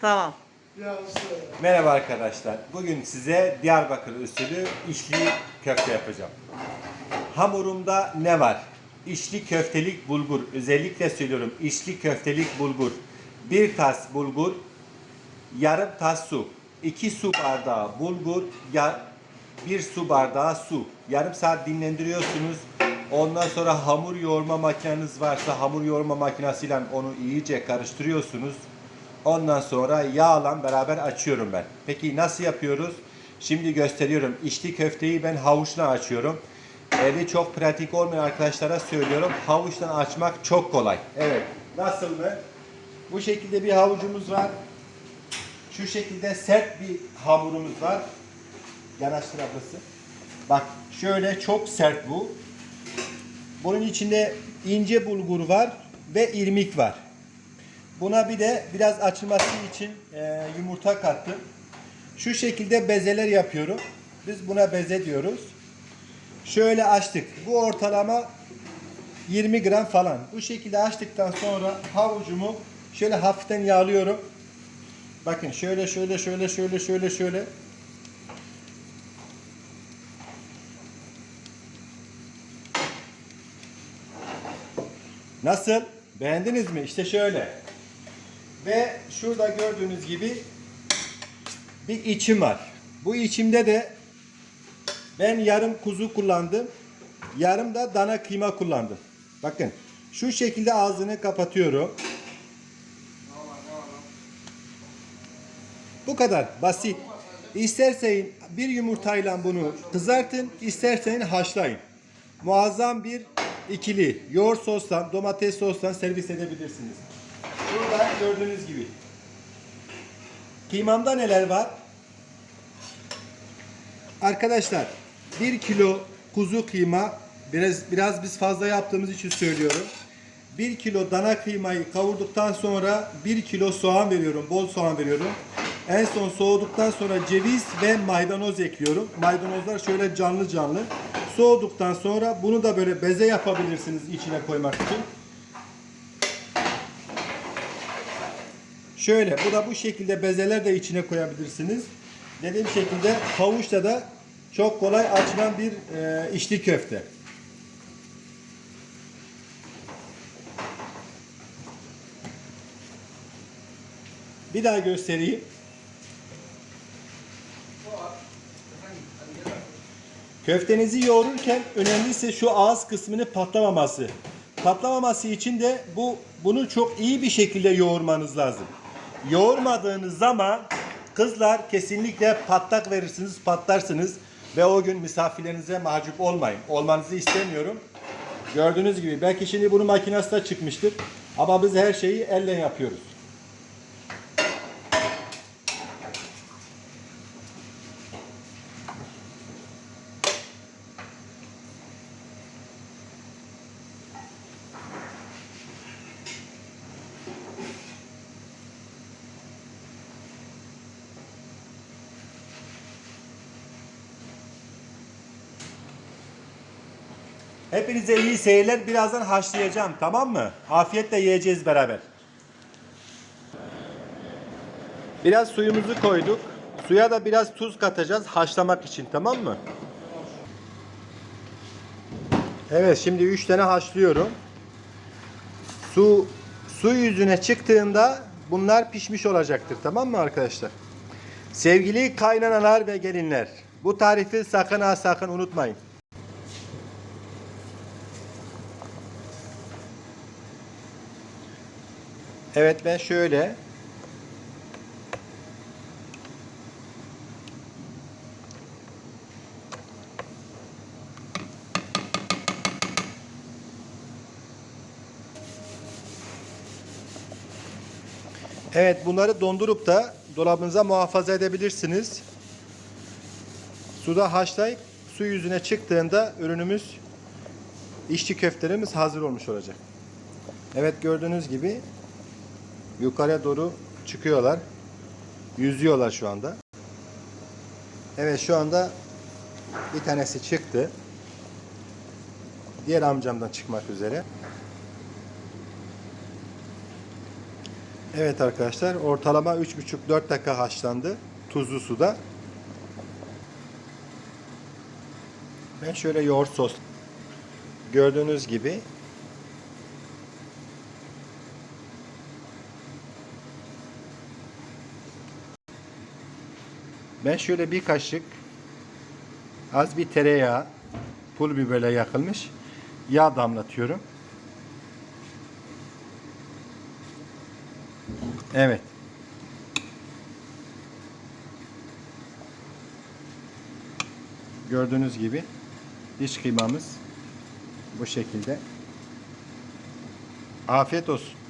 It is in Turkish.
Tamam. Merhaba arkadaşlar. Bugün size Diyarbakır usulü içli köfte yapacağım. Hamurumda ne var? İçli köftelik bulgur. Özellikle söylüyorum içli köftelik bulgur. Bir tas bulgur, yarım tas su. 2 su bardağı bulgur, bir su bardağı su. Yarım saat dinlendiriyorsunuz. Ondan sonra hamur yoğurma makineniz varsa hamur yoğurma makinesiyle onu iyice karıştırıyorsunuz. Ondan sonra yağla beraber açıyorum ben. Peki nasıl yapıyoruz? Şimdi gösteriyorum. İçli köfteyi ben havuçla açıyorum. Eli çok pratik olmayan arkadaşlara söylüyorum. Havuçla açmak çok kolay. Evet. Nasıl mı? Bu şekilde bir havucumuz var. Şu şekilde sert bir hamurumuz var. Yanaştır ablası. Bak şöyle çok sert bu. Bunun içinde ince bulgur var ve irmik var. Buna bir de biraz açılması için e, yumurta kattım. Şu şekilde bezeler yapıyorum. Biz buna beze diyoruz. Şöyle açtık. Bu ortalama 20 gram falan. Bu şekilde açtıktan sonra havucumu şöyle hafiften yağlıyorum. Bakın şöyle şöyle şöyle şöyle şöyle şöyle. Nasıl? Beğendiniz mi? İşte şöyle. Ve şurada gördüğünüz gibi bir içim var. Bu içimde de ben yarım kuzu kullandım. Yarım da dana kıyma kullandım. Bakın şu şekilde ağzını kapatıyorum. Bu kadar basit. İsterseniz bir yumurtayla bunu kızartın, isterseniz haşlayın. Muazzam bir ikili yoğurt sostan, domates sostan servis edebilirsiniz. Burada gördüğünüz gibi. Kıymamda neler var? Arkadaşlar 1 kilo kuzu kıyma biraz biraz biz fazla yaptığımız için söylüyorum. 1 kilo dana kıymayı kavurduktan sonra 1 kilo soğan veriyorum. Bol soğan veriyorum. En son soğuduktan sonra ceviz ve maydanoz ekliyorum. Maydanozlar şöyle canlı canlı. Soğuduktan sonra bunu da böyle beze yapabilirsiniz içine koymak için. Şöyle bu da bu şekilde bezeler de içine koyabilirsiniz. Dediğim şekilde havuçla da çok kolay açılan bir e, içli köfte. Bir daha göstereyim. Köftenizi yoğururken önemlisi şu ağız kısmını patlamaması. Patlamaması için de bu bunu çok iyi bir şekilde yoğurmanız lazım. Yoğurmadığınız zaman kızlar kesinlikle patlak verirsiniz, patlarsınız ve o gün misafirlerinize mahcup olmayın. Olmanızı istemiyorum. Gördüğünüz gibi belki şimdi bunun makinesi de çıkmıştır. Ama biz her şeyi elle yapıyoruz. Hepinize iyi seyirler. Birazdan haşlayacağım. Tamam mı? Afiyetle yiyeceğiz beraber. Biraz suyumuzu koyduk. Suya da biraz tuz katacağız haşlamak için. Tamam mı? Evet şimdi 3 tane haşlıyorum. Su su yüzüne çıktığında bunlar pişmiş olacaktır. Tamam mı arkadaşlar? Sevgili kaynanalar ve gelinler. Bu tarifi sakın ha sakın unutmayın. Evet ben şöyle Evet bunları dondurup da dolabınıza muhafaza edebilirsiniz. Suda haşlayıp su yüzüne çıktığında ürünümüz içli köftelerimiz hazır olmuş olacak. Evet gördüğünüz gibi yukarıya doğru çıkıyorlar. Yüzüyorlar şu anda. Evet şu anda bir tanesi çıktı. Diğer amcamdan çıkmak üzere. Evet arkadaşlar ortalama 3,5-4 dakika haşlandı tuzlu suda. Ben şöyle yoğurt sos gördüğünüz gibi ben şöyle bir kaşık az bir tereyağı pul biberle yakılmış yağ damlatıyorum. Evet. Gördüğünüz gibi iç kıymamız bu şekilde. Afiyet olsun.